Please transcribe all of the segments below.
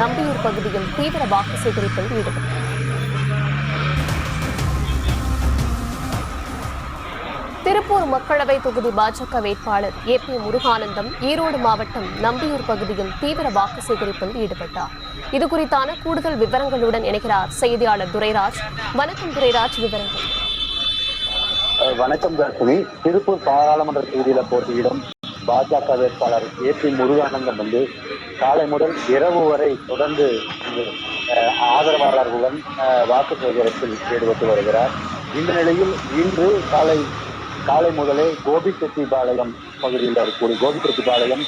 நம்பியூர் பகுதியில் தீவிர வாக்கு சேகரிப்பில் ஈடுபட்டார் திருப்பூர் மக்களவை தொகுதி பாஜக வேட்பாளர் ஏ பி முருகானந்தம் ஈரோடு மாவட்டம் நம்பியூர் பகுதியில் தீவிர வாக்கு சேகரிப்பில் ஈடுபட்டார். இது குறித்தான கூடுதல் விவரங்களுடன் இணைகிறார் செய்தியாளர் துரைராஜ். வணக்கம் துரைராஜ் விவரங்கள். வணக்கம் தர்ஷினி. திருப்பூர் பாராளுமன்ற தொகுதியில போட்டியிடும் பாஜக வேட்பாளர் ஏ பி முருகானந்தம் வந்து காலை முதல் இரவு வரை தொடர்ந்து ஆதரவாளர்களுடன் வாக்கு சேகரிப்பில் ஈடுபட்டு வருகிறார். இந்த நிலையில் இன்று காலை காலை முதலே கோபிச்செட்டிப்பாளையம் பகுதியில் இருக்கக்கூடிய கோபிச்செட்டிப்பாளையம்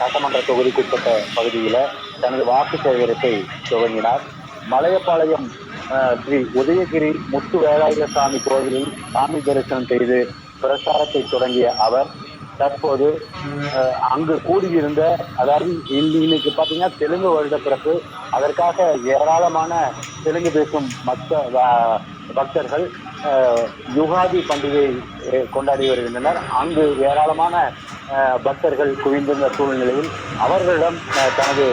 சட்டமன்ற தொகுதிக்குட்பட்ட பகுதியில் தனது வாக்கு சேகரிப்பை துவங்கினார். மலையப்பாளையம் ஸ்ரீ உதயகிரி முத்து வேலாயுத சாமி கோவிலில் சாமி தரிசனம் செய்து பிரச்சாரத்தை தொடங்கிய அவர் தற்போது அங்கு கூடியிருந்த அதாவது இன்னைக்கு பார்த்தீங்கன்னா தெலுங்கு வருட பிறப்பு. அதற்காக ஏராளமான தெலுங்கு பேசும் மக்க பக்தர்கள் யுகாதி பண்டிகை கொண்டாடி வருகின்றனர். அங்கு ஏராளமான பக்தர்கள் குவிந்திருந்த சூழ்நிலையில் அவர்களிடம் தனது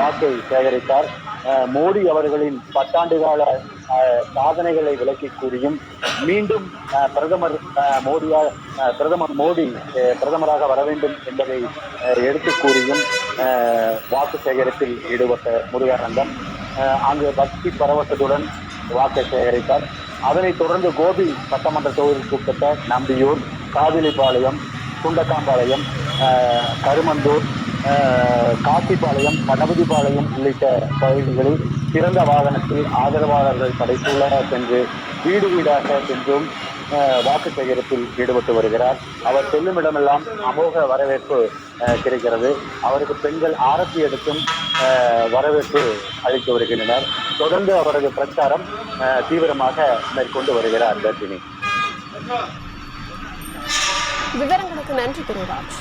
வாக்கை சேகரித்தார். மோடி அவர்களின் பத்தாண்டு கால சாதனைகளை விளக்கி கூறியும் மீண்டும் பிரதமர் மோடியா பிரதமர் மோடி பிரதமராக வர வேண்டும் என்பதை எடுத்து கூறியும் வாக்கு சேகரிப்பில் ஈடுபட்ட முருகானந்தம் அங்கு பக்தி பரவசத்துடன் வாக்கு சேகரித்தார். அதனைத் தொடர்ந்து கோபி சட்டமன்ற தொகுதிக்குட்பட்ட நம்பியூர் காவிலிபாளையம் குண்டக்காம்பாளையம் கருமந்தூர் காசிப்பாளையம் கணபதிபாளையம் உள்ளிட்ட பகுதிகளில் சிறந்த வாகனத்தில் ஆதரவாளர்கள் படைத்துள்ளனர் சென்று வீடு வீடாக சென்றும் வாக்கு சேகரிப்பில் ஈடுபட்டு வருகிறார். அவர் செல்லும் இடமெல்லாம் அமோக வரவேற்பு கிடைக்கிறது. அவருக்கு பெண்கள் ஆரத்தி எடுத்தும் வரவேற்பு அளித்து வருகின்றனர். தொடர்ந்து அவரது பிரச்சாரம் தீவிரமாக மேற்கொண்டு வருகிறார் தர்ஷினி. விவரங்களுக்கு நன்றி குருராஜ்.